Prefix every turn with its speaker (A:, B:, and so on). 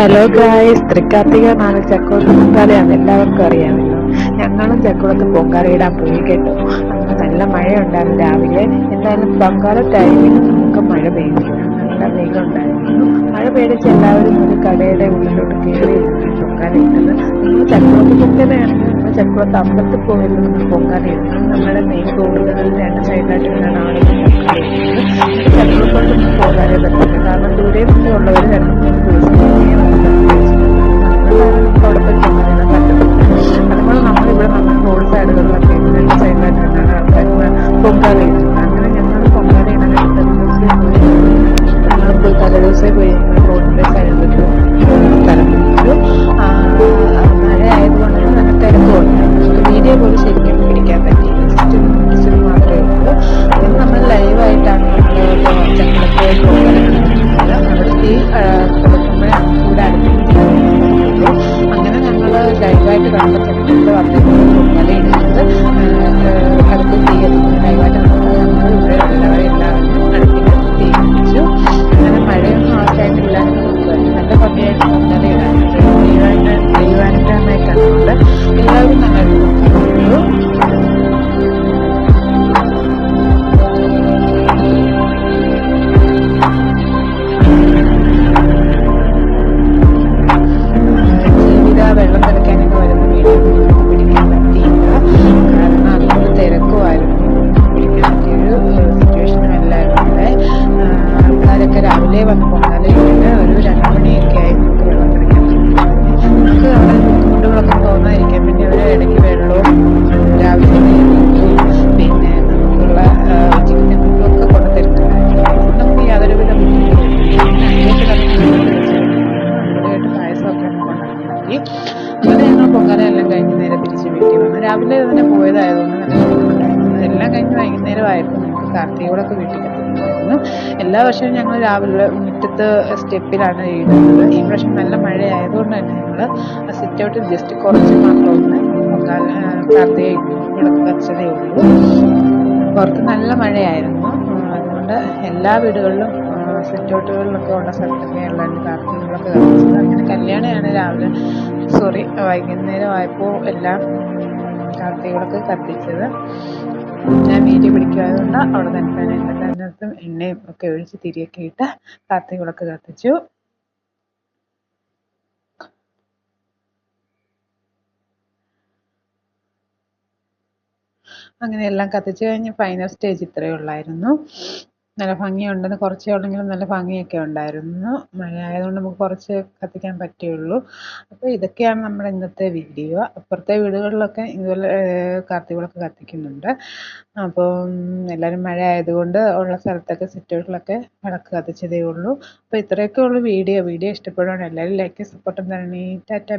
A: Hello guys Thrikkarthika നാളെ ചക്കോത്ത് പൊങ്കാലയാണ് എല്ലാവർക്കും അറിയാമല്ലോ ഞങ്ങളും ചക്കുളത്ത് പൊങ്കാല ഇടാൻ പോയി കേട്ടോ. അന്ന് നല്ല മഴയുണ്ടായിരുന്നു രാവിലെ. എന്തായാലും പൊങ്കാല ടൈമിൽ നമുക്ക് മഴ പെയ്തു. നല്ല വെയിലുണ്ടായിരുന്നു മഴ പേടിച്ച് എല്ലാവരും ഒരു കടയുടെ ഉള്ളിലോട്ട് കയറി പൊങ്കാല ഇട്ടത്. നമ്മൾ പൊങ്കലയാണെങ്കിൽ നമ്മൾ ചക്കുളത്ത് അമ്പലത്തിൽ പോയിരുന്നു. നമ്മൾ പൊങ്കാല ഇടുന്നത് നമ്മുടെ മെയിൻ റോഡുകളിൽ രണ്ട് ഇങ്ങനെ ആളുകൾ പൊങ്കാല പോകാനേ പറ്റില്ല കാരണം ദൂരെ ഉള്ളവർ രണ്ട് മൂന്ന് ദിവസം പോയി തലേദിവസമേ പോയി റോഡിന്റെ സൈഡിലൊരു സ്ഥലം പിടിച്ചു മഴ ആയതുകൊണ്ട് നല്ല തിരക്കുണ്ട് വീഡിയോ പോലും ശരിക്കും പിടിക്കാൻ പറ്റിയില്ല. ജസ്റ്റ് മാത്രമേ ഉള്ളൂ. അപ്പം നമ്മൾ ലൈവായിട്ടാണ് അങ്ങനെ ലൈവായിട്ട് കണ്ട ചക്രത്തെ വന്നിട്ട് പൊങ്കാല ഇടുന്നത് എല്ലാം കഴിഞ്ഞ് നേരെ തിരിച്ച് വീട്ടിൽ വന്നു. രാവിലെ തന്നെ പോയതായതുകൊണ്ട് നല്ല ബുദ്ധിമുട്ടായിരുന്നു എല്ലാം കഴിഞ്ഞ് വൈകുന്നേരം ആയപ്പോൾ ഞങ്ങൾക്ക് കാർത്തികയോടൊക്കെ വീട്ടിൽ എത്തിയിട്ടുണ്ടായിരുന്നു എല്ലാ വർഷവും ഞങ്ങൾ രാവിലെ മുറ്റത്ത് സ്റ്റെപ്പിലാണ് ഇടുന്നത്. ഈ പ്രാവശ്യം നല്ല മഴയായതുകൊണ്ട് തന്നെ ഞങ്ങൾ സിറ്റ് ഔട്ടിൽ ജസ്റ്റ് കുറച്ച് മാത്രം ഒന്ന് കാർത്തിക വിളക്ക് കച്ചതേ ഉള്ളൂ. പുറത്ത് നല്ല മഴയായിരുന്നു. അതുകൊണ്ട് എല്ലാ വീടുകളിലും സിറ്റൗട്ടുകളിലൊക്കെ ഉള്ള സ്ഥലത്തൊക്കെ ഉള്ള കാർത്തികളൊക്കെ അങ്ങനെ കല്യാണമാണ് രാവിലെ സോറി വൈകുന്നേരം ആയപ്പോൾ എല്ലാം കാർത്തികകളൊക്കെ കത്തിച്ചത്. ഞാൻ വീഡിയോ പിടിക്കാതുകൊണ്ട് അവിടെ തന്നെ തന്നെ അതിനകത്തും എണ്ണയും ഒക്കെ ഒഴിച്ച് തിരിയൊക്കെ ഇട്ട് കാർത്തികകളൊക്കെ കത്തിച്ചു. അങ്ങനെ എല്ലാം കത്തിച്ചു കഴിഞ്ഞ് ഫൈനൽ സ്റ്റേജ് ഇത്രയേ ഉള്ളായിരുന്നു. നല്ല ഭംഗിയുണ്ടെന്ന് കുറച്ചേ ഉള്ളെങ്കിലും നല്ല ഭംഗിയൊക്കെ ഉണ്ടായിരുന്നു. മഴ ആയതുകൊണ്ട് നമുക്ക് കുറച്ച് കത്തിക്കാൻ പറ്റുള്ളൂ അപ്പോൾ ഇതൊക്കെയാണ് നമ്മുടെ ഇന്നത്തെ വീഡിയോ. അപ്പുറത്തെ വീടുകളിലൊക്കെ ഇതുപോലെ കാർത്തികളൊക്കെ കത്തിക്കുന്നുണ്ട്. അപ്പോൾ എല്ലാവരും മഴ ആയതുകൊണ്ട് ഉള്ള സ്ഥലത്തൊക്കെ സിറ്റൗട്ടിലൊക്കെ വിളക്ക് കത്തിച്ചതേ ഉള്ളൂ. അപ്പോൾ ഇത്രയൊക്കെ ഉള്ളൂ വീഡിയോ. വീഡിയോ ഇഷ്ടപ്പെടുകയാണെങ്കിൽ എല്ലാവരും ലൈക്ക് സപ്പോർട്ടും തരണേ. ടാറ്റ